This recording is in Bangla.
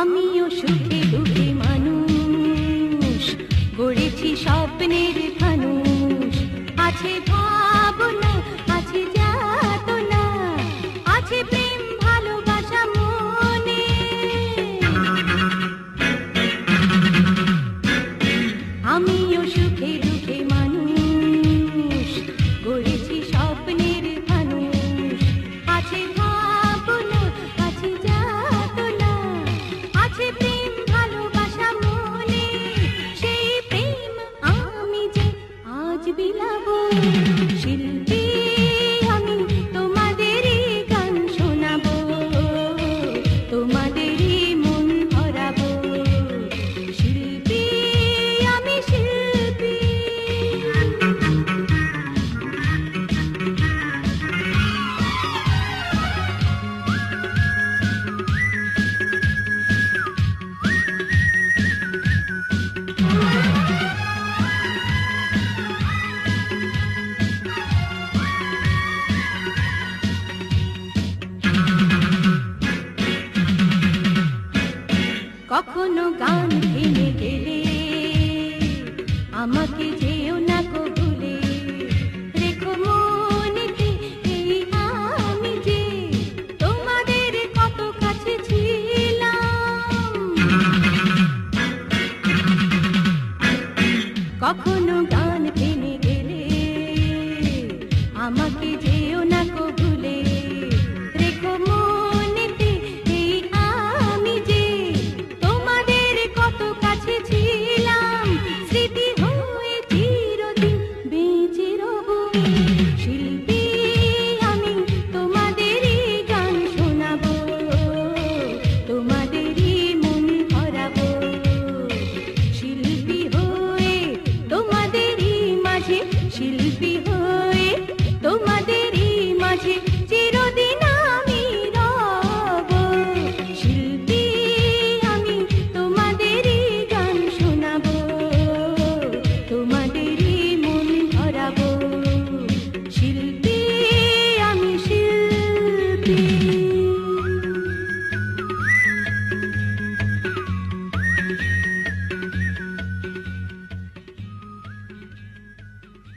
আমিও সুখে। She কখনো গান ভেঙে গেলে আমাকে যেও না কো ভুলে। রেখো এই আমি যে তোমাদের কত কাছে ছিলাম। কখনো